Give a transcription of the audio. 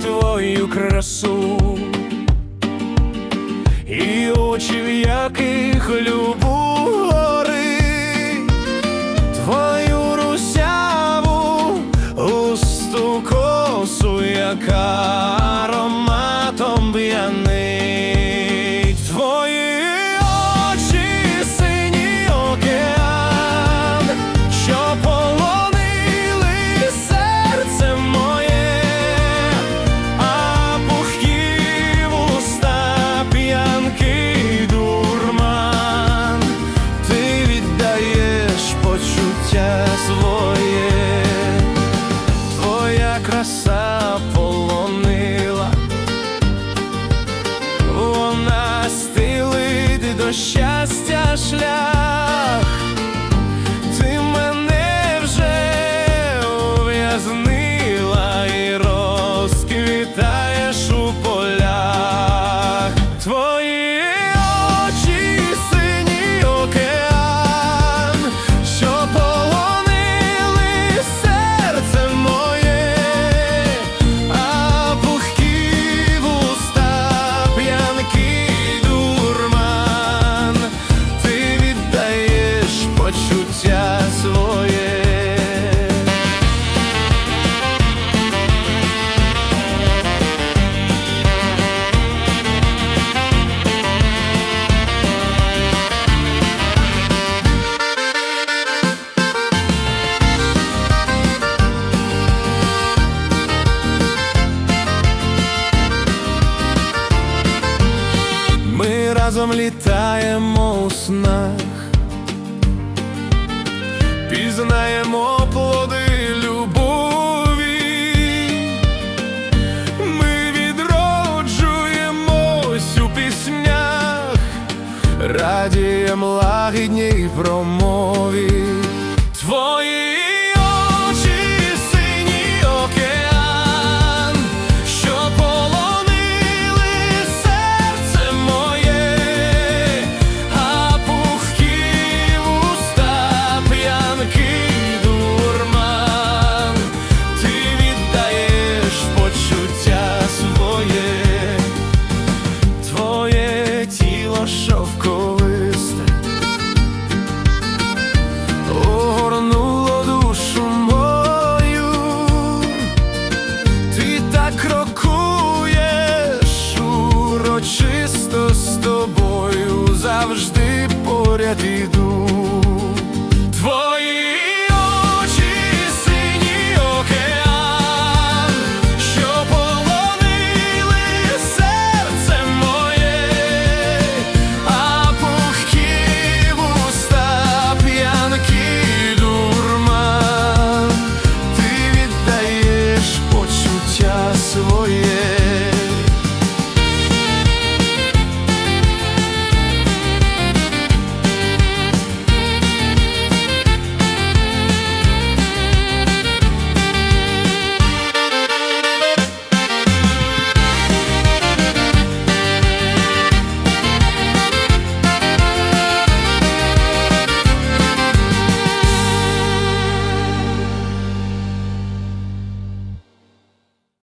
твою красу, і очі, в яких любу гори, твою русяву, густу косу, яка. Разом літаємо у снах, пізнаємо плоди любові, ми відроджуємось у піснях, радієм лагідній промові. Твої шовковисте. Огорнуло душу мою, ти так крокуєш урочисто з тобою, завжди поряд іду. Твоє